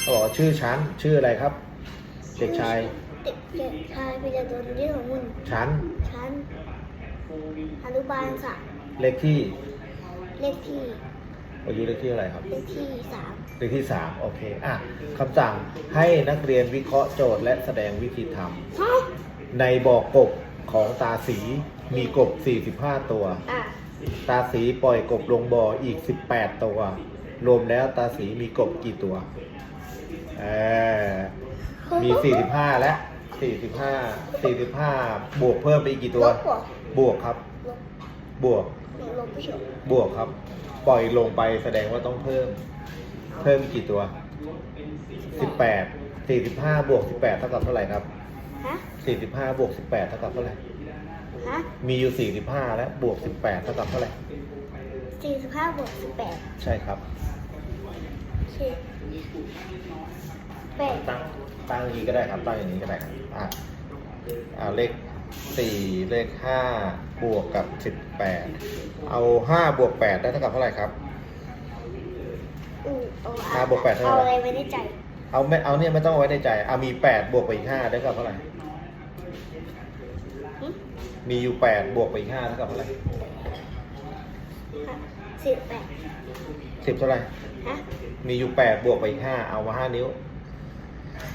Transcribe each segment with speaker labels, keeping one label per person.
Speaker 1: เขาบอกว่าชื่อชั้นชื่ออะไรครับ เด็กชาย
Speaker 2: เด็กเด็กชายพิจารณาเรื่องของมึง
Speaker 1: ชั้น
Speaker 2: ชั้นอนุบาลสาม
Speaker 1: เลขที่
Speaker 2: เลขที่
Speaker 1: อายุเลขที่อะไรครับ
Speaker 2: เลขที่สาม
Speaker 1: เลขที่สามโอเคอะคำสั่งให้นักเรียนวิเคราะห์โจทย์และแสดงวิธีทำ
Speaker 2: ฮะ
Speaker 1: ในบ่อกบของตาสีมีกบ 45 ตัว
Speaker 2: อะ
Speaker 1: ตาสีปล่อยกบลงบ่ออีก 18 ตัว รวมแล้วตาสีมีกบกี่ตัวเออมี45แล้ว45 45บวกเพิ่มไปอีกกี่ตัว
Speaker 2: ลบหัว
Speaker 1: บวกครับ
Speaker 2: ลบบ
Speaker 1: วก
Speaker 2: ลบผู้ชม
Speaker 1: บวกครับ ปล่อยลงไปแสดงว่าต้องเพิ่ม เพิ่มกี่ตัว18 45บวก18เท่ากับเท่าไหร่ครับ
Speaker 2: ฮะ
Speaker 1: 45บวก18เท่ากับเท่าไหร่
Speaker 2: ฮะ
Speaker 1: มีอยู่45แล้วบวก18เท่ากับเท่าไหร่
Speaker 2: สี่สิบห้าบวกสิบแปด
Speaker 1: ใช่ครับ
Speaker 2: โอเคแปด
Speaker 1: ตั้งตั้งอย่างนี้ก็ได้ครับ ตั้งอย่างนี้ก็ได้ครับอะอ่าเลขสี่เลขห้าบวกกับสิบแปดเอาห้าบวกแปดได้เท่ากับเท่าไหร่ครับ
Speaker 2: อือเอา
Speaker 1: ห้าบวกแปดเท่าไหร่
Speaker 2: เอาอะไรไว้ในใจ
Speaker 1: เอาไม่เอาเนี่ยไม่ต้องเอาไว้ในใจเอามีแปดบวกไปอีกห้าได้เท่ากับเท่าไหร่
Speaker 2: หึ
Speaker 1: มีอยู่แปดบวกไปอีกห้าเท่ากับเท่าไหร่
Speaker 2: ฮะ สิบแปด
Speaker 1: สิบเท่าไหร่
Speaker 2: ฮะ
Speaker 1: มีอยู่แปดบวกไปอีกห้าเอามาห้านิ้ว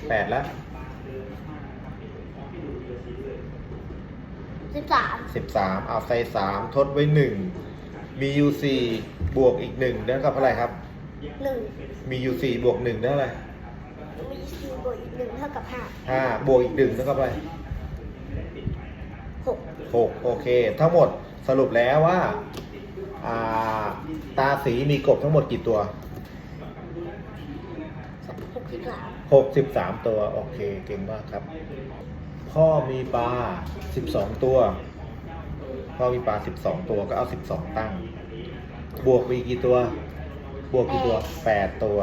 Speaker 1: แปดแล้ว
Speaker 2: สิบสาม
Speaker 1: สิบสามเอาใส่สามทดไว้หนึ่งมีอยู่สี่บวกอีกหนึ่งได้เท่ากับเท่าไหร่ครับ
Speaker 2: หนึ่ง
Speaker 1: มีอยู่สี่บวกหนึ่งได้เท่าไหร่
Speaker 2: มีสี่บวกอีกหนึ่งเท่ากับห้า
Speaker 1: ห้าบวกอีกหนึ่งเท่ากับอะไร
Speaker 2: หก
Speaker 1: หกโอเค ทั้งหมดสรุปแล้วว่าอ่า ตาสีมีกบทั้งหมดกี่ตัว
Speaker 2: หกสิบสาม
Speaker 1: หกสิบสามตัว โอเค เก่งมากครับ พ่อมีปลาสิบสองตัว พ่อมีปลาสิบสองตัวก็เอาสิบสองตั้ง บวกไปอีกกี่ตัว บวกกี่ตัวแปดตัว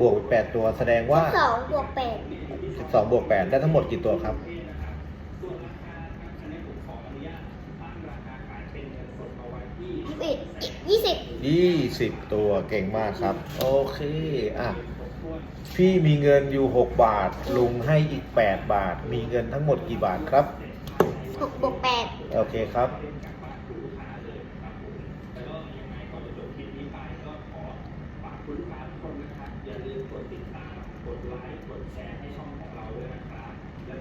Speaker 1: บวกไปแปดตัว แสดงว่า
Speaker 2: สองบวกแปด
Speaker 1: สิบสองบวกแปดได้ทั้งหมดกี่ตัวครับ
Speaker 2: ยี่สิบเอ็ด ยี่สิบ
Speaker 1: ยี่สิบตัวเก่งมากครับ โอเค อะ พี่มีเงินอยู่หกบาท ลุงให้อีกแปดบาท มีเงินทั้งหมดกี่บาทครับ
Speaker 2: หกบวกแปด
Speaker 1: โอเคครับ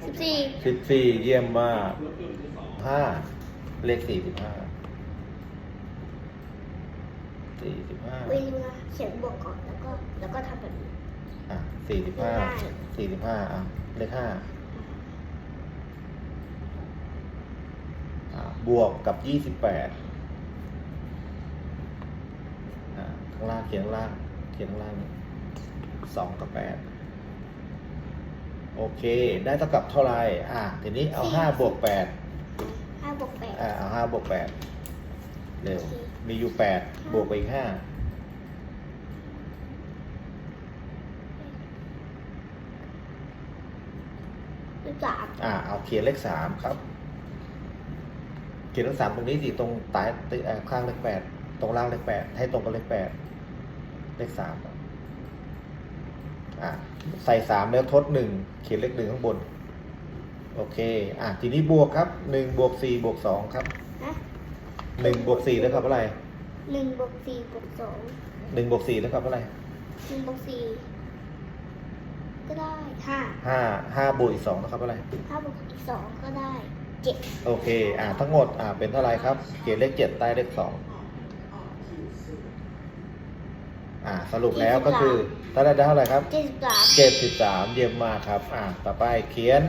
Speaker 2: สิบสี่
Speaker 1: สิบสี่เยี่ยมมากห้าเลขสี่สิบห้า สี่สิบห้า
Speaker 2: เวลาเขียนบวกก่อนแล้วก็ แล้วก็ทำแบบนี้
Speaker 1: อะสี่สิบห้า
Speaker 2: ได้
Speaker 1: สี่สิบห้าอะเลขห้าอะบวกกับยี่สิบแปดอะข้างล่างเขียนข้างล่างเขียนข้างล่างนี่สองกับแปดโอเค ได้เท่ากับเท่าไหร่อะทีนี้เอาห้าบวกแปด
Speaker 2: ห้าบวกแปด
Speaker 1: อ่าเอาห้าบวกแปด เร็ว มีอยู่แปดบวกไปอีกห้า
Speaker 2: สิบสาม
Speaker 1: อ่าเอาเขียนเลขสามครับ เขียนเลขสามตรงนี้สิตรงใต้ตึเอ่อข้างเลขแปดตรงล่างเลขแปดให้ตรงกับเลขแปดเลขสามอ่าใส่สามแล้วทดหนึ่งเขียนเลขหนึ่งข้างบน โอเค อ่าทีนี้บวกครับหนึ่งบวกสี่บวกสองครับ
Speaker 2: นะ
Speaker 1: หนึ่งบวกสี่แล้วครับเท่าไหร่
Speaker 2: หนึ่งบวกสี่บวกสอง
Speaker 1: หนึ่งบวกสี่แล้วครับเท่าไหร่
Speaker 2: หนึ่งบวกสี่ก็ได้ห้า
Speaker 1: ห้าห้าบวกอีกสองแล้วครับเท่าไหร่
Speaker 2: ห้าบวกอีกสองก็ได้เจ็ด
Speaker 1: โอเค อ่าทั้งหมดอ่าเป็นเท่าไหรครับเขียนเลขเจ็ดใต้เลขสองอ่าสรุปแล้วก็คือถ้าได้เท่าไหร่ครับ
Speaker 2: เจ็ดสิบสาม
Speaker 1: เจ็ดสิบสามเยี่ยมมากครับ อ่าต่อไปเขียน